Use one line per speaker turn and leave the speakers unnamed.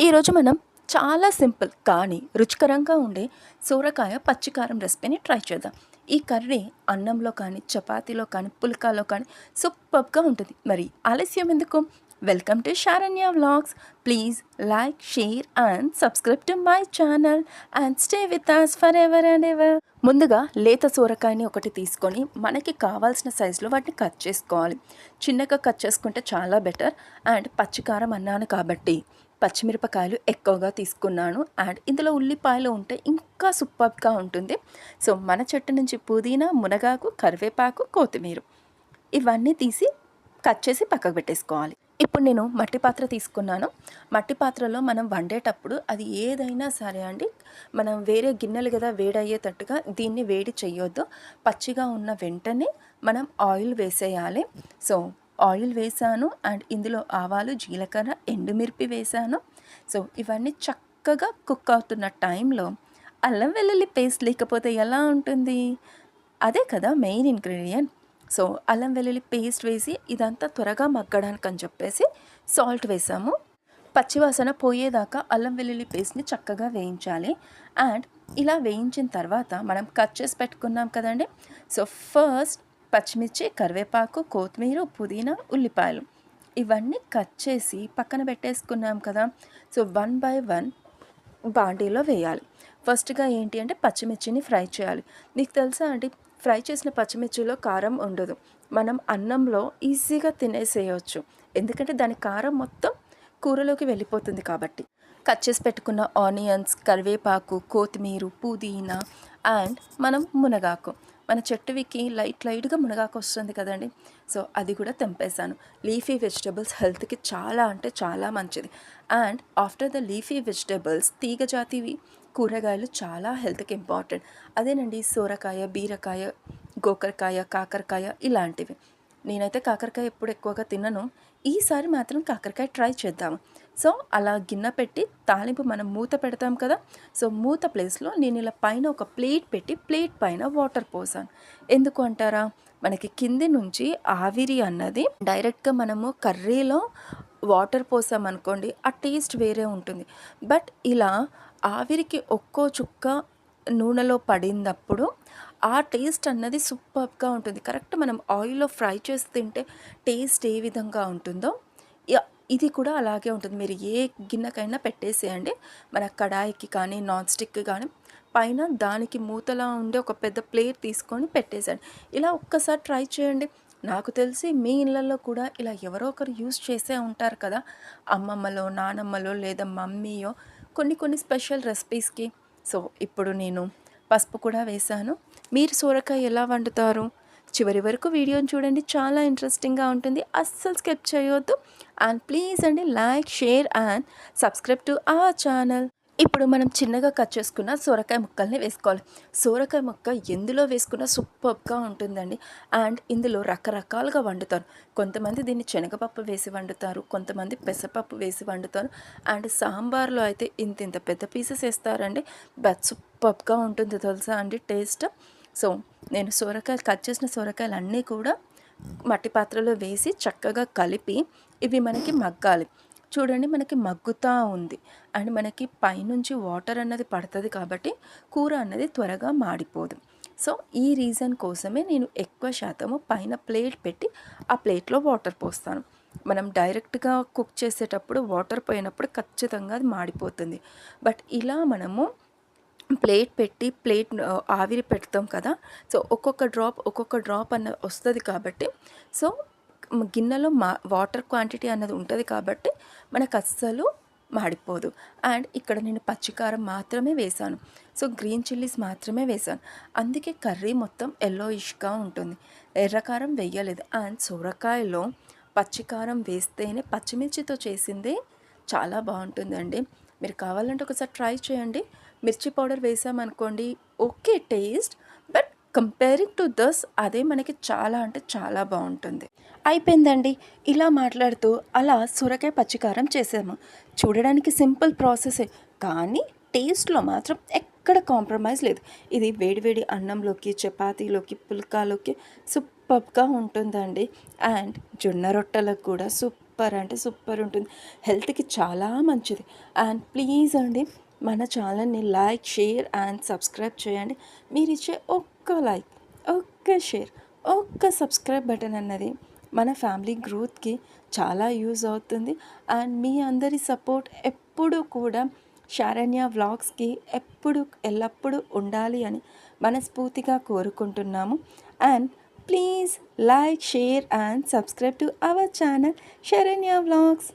ఈరోజు మనం చాలా సింపుల్ కానీ రుచికరంగా ఉండే సూరకాయ పచ్చికారం రెసిపీని ట్రై చేద్దాం. ఈ కర్రీ అన్నంలో కానీ చపాతీలో కానీ పుల్కాలో కానీ సూపర్గా ఉంటుంది. మరి ఆలస్యం ఎందుకు? Welcome to Saranya vlogs. Please like share and subscribe to my channel and stay with us forever and ever ముందుగా లేత సూరకాయని ఒకటి తీసుకొని మనకి కావాల్సిన సైజులో వాటిని కట్ చేసుకోవాలి. చిన్నగా కట్ చేసుకుంటే చాలా బెటర్ అండ్ పచ్చికారం అన్నాను కాబట్టి పచ్చిమిరపకాయలు ఎక్కువగా తీసుకున్నాను. అండ్ ఇందులో ఉల్లిపాయలు ఉంటే ఇంకా సూపర్గా ఉంటుంది. సో మన చెట్టు నుంచి పుదీనా మునగాకు కరివేపాకు కొత్తిమీర ఇవన్నీ తీసి కట్ చేసి పక్కకు పెట్టేసుకోవాలి. ఇప్పుడు నేను మట్టి పాత్ర తీసుకున్నాను. మట్టి పాత్రలో మనం వండేటప్పుడు అది ఏదైనా సరే అండి మనం వేరే గిన్నెలు కదా వేడయ్యేటట్టుగా దీన్ని వేడి చేయొద్దు పచ్చిగా ఉన్న వెంటనే మనం ఆయిల్ వేసేయాలి. సో ఆయిల్ వేసాను అండ్ ఇందులో ఆవాలు జీలకర్ర ఎండుమిర్పి వేసాను. సో ఇవన్నీ చక్కగా కుక్ అవుతున్న టైంలో అల్లం వెల్లుల్లి పేస్ట్ లేకపోతే ఎలా ఉంటుంది? అదే కదా మెయిన్ ఇంగ్రీడియంట్. సో అల్లం వెల్లుల్లి పేస్ట్ వేసి ఇదంతా త్వరగా మగ్గడానికి అని చెప్పేసి సాల్ట్ వేసాము. పచ్చివాసన పోయేదాకా అల్లం వెల్లుల్లి పేస్ట్ని చక్కగా వేయించాలి. అండ్ ఇలా వేయించిన తర్వాత మనం కట్ చేసి పెట్టుకున్నాం కదండి. సో ఫస్ట్ పచ్చిమిర్చి కరివేపాకు కొత్తిమీర పుదీనా ఉల్లిపాయలు. ఇవన్నీ కట్ చేసి పక్కన పెట్టేసుకున్నాం కదా. సో వన్ బై వన్ బాండీలో వేయాలి. ఫస్ట్గా ఏంటి అంటే పచ్చిమిర్చిని ఫ్రై చేయాలి. నీకు తెలుసా అండి ఫ్రై చేసిన పచ్చిమిర్చిలో కారం ఉండదు. మనం అన్నంలో ఈజీగా తినేసేయచ్చు. ఎందుకంటే దాని కారం మొత్తం కూరలోకి వెళ్ళిపోతుంది కాబట్టి. కట్ చేసి పెట్టుకున్న ఆనియన్స్ కరివేపాకు కొత్తిమీర పుదీనా అండ్ మనం మునగాకు. మన చెట్టువికి లైట్ లైట్గా మునగాకు వస్తుంది కదండి. సో అది కూడా తెంపేశాను. లీఫీ వెజిటబుల్స్ హెల్త్కి చాలా అంటే చాలా మంచిది. And after the leafy vegetables తీగ జాతివి కూరగాయలు చాలా హెల్త్కి ఇంపార్టెంట్. అదేనండి సోరకాయ బీరకాయ గోకరకాయ కాకరకాయ ఇలాంటివి. నేనైతే కాకరకాయ ఎప్పుడు ఎక్కువగా తినను. ఈసారి మాత్రం కాకరకాయ ట్రై చేద్దాం. సో అలా గిన్నె పెట్టి తాలింపు మనం మూత పెడతాం కదా. సో మూత ప్లేస్లో నేను ఇలా పైన ఒక ప్లేట్ పెట్టి ప్లేట్ పైన వాటర్ పోసాను. ఎందుకు అంటారా? మనకి కింది నుంచి ఆవిరి అన్నది డైరెక్ట్గా మనము కర్రీలో వాటర్ పోసామనుకోండి ఆ టేస్ట్ వేరే ఉంటుంది. బట్ ఇలా ఆవిరికి ఒక్కో చుక్క నూనెలో పడినప్పుడు ఆ టేస్ట్ అన్నది సూపర్గా ఉంటుంది. కరెక్ట్ మనం ఆయిల్లో ఫ్రై చేసి తింటే టేస్ట్ ఏ విధంగా ఉంటుందో ఇది కూడా అలాగే ఉంటుంది. మీరు ఏ గిన్నెకైనా పెట్టేసేయండి. మన కడాయికి కానీ నాన్ స్టిక్ కానీ పైన దానికి మూతలా ఉండే ఒక పెద్ద ప్లేట్ తీసుకొని పెట్టేసేయండి. ఇలా ఒక్కసారి ట్రై చేయండి. నాకు తెలిసి మీ ఇళ్ళల్లో కూడా ఇలా ఎవరో ఒకరు యూస్ చేసే ఉంటారు కదా. అమ్మమ్మలో నానమ్మలో లేదా మమ్మీయో కొన్ని కొన్ని స్పెషల్ రెసిపీస్కి సో ఇప్పుడు నేను పసుపు కూడా వేశాను. మీరు సోరకాయ ఎలా వండుతారు? చివరి వరకు వీడియోని చూడండి. చాలా ఇంట్రెస్టింగ్గా ఉంటుంది. అస్సలు స్కెప్ చేయొద్దు. అండ్ ప్లీజ్ అండి like share and subscribe to our channel ఇప్పుడు మనం చిన్నగా కట్ చేసుకున్న సొరకాయ ముక్కల్ని వేసుకోవాలి. సొరకాయ ముక్క ఎందులో వేసుకున్న సూపర్గా ఉంటుందండి. అండ్ ఇందులో రకరకాలుగా వండుతారు. కొంతమంది దీన్ని శనగపప్పు వేసి వండుతారు. కొంతమంది పెసరపప్పు వేసి వండుతారు. అండ్ సాంబార్లో అయితే ఇంత ఇంత పెద్ద పీసెస్ వేస్తారండి. బట్ సూపర్గా ఉంటుంది తెలుసా అండి టేస్ట్? సో నేను సోరకాయలు కట్ చేసిన సొరకాయలు అన్నీ కూడా మట్టి పాత్రలో వేసి చక్కగా కలిపి ఇవి మనకి మగ్గాలి. చూడండి మనకి మగ్గుతూ ఉంది. అండ్ మనకి పైనుంచి వాటర్ అన్నది పడుతుంది కాబట్టి కూర అన్నది త్వరగా మాడిపోదు. సో ఈ రీజన్ కోసమే నేను ఎక్కువ శాతము పైన ప్లేట్ పెట్టి ఆ ప్లేట్లో వాటర్ పోస్తాను. మనం డైరెక్ట్గా కుక్ చేసేటప్పుడు వాటర్ పోయినప్పుడు ఖచ్చితంగా అది మాడిపోతుంది. బట్ ఇలా మనము ప్లేట్ పెట్టి ప్లేట్ ఆవిరి పెడతాం కదా సో ఒక్కొక్క డ్రాప్ ఒక్కొక్క డ్రాప్ అన్న వస్తుంది కాబట్టి సో గిన్నెలో మా వాటర్ క్వాంటిటీ అన్నది ఉంటుంది కాబట్టి మనకు అస్సలు మాడిపోదు. అండ్ ఇక్కడ నేను పచ్చికారం మాత్రమే వేశాను సో గ్రీన్ చిల్లీస్ మాత్రమే వేశాను అందుకే కర్రీ మొత్తం ఎల్లోయిష్గా ఉంటుంది. ఎర్రకారం వేయలేదు. అండ్ సొరకాయలో పచ్చికారం వేస్తేనే పచ్చిమిర్చితో చేసిందే చాలా బాగుంటుందండి. మీరు కావాలంటే ఒకసారి ట్రై చేయండి. మిర్చి పౌడర్ వేసామనుకోండి okay taste. Comparing to this అదే మనకి చాలా అంటే చాలా బాగుంటుంది. అయిపోయిందండి. ఇలా మాట్లాడుతూ అలా సొరకాయ పచ్చికారం చేసాము. చూడడానికి సింపుల్ ప్రాసెసే కానీ టేస్ట్లో మాత్రం ఎక్కడ కాంప్రమైజ్ లేదు. ఇది వేడివేడి అన్నంలోకి చపాతీలోకి పుల్కాలోకి సూపర్గా ఉంటుందండి. అండ్ జొన్న రొట్టెలకు కూడా సూపర్ అంటే సూపర్ ఉంటుంది. హెల్త్కి చాలా మంచిది. అండ్ ప్లీజ్ అండి మన ఛానల్ని లైక్ షేర్ అండ్ సబ్స్క్రైబ్ చేయండి. మీరు ఇచ్చే ఒక్క లైక్ ఒక్క షేర్ ఒక్క సబ్స్క్రైబ్ బటన్ అన్నది మన ఫ్యామిలీ గ్రోత్కి చాలా యూజ్ అవుతుంది. అండ్ మీ అందరి సపోర్ట్ ఎప్పుడు కూడా శారణ్య వ్లాగ్స్కి ఎప్పుడు ఎల్లప్పుడూ ఉండాలి అని మనస్ఫూర్తిగా కోరుకుంటున్నాము. And please like share and subscribe to our channel Saranya vlogs.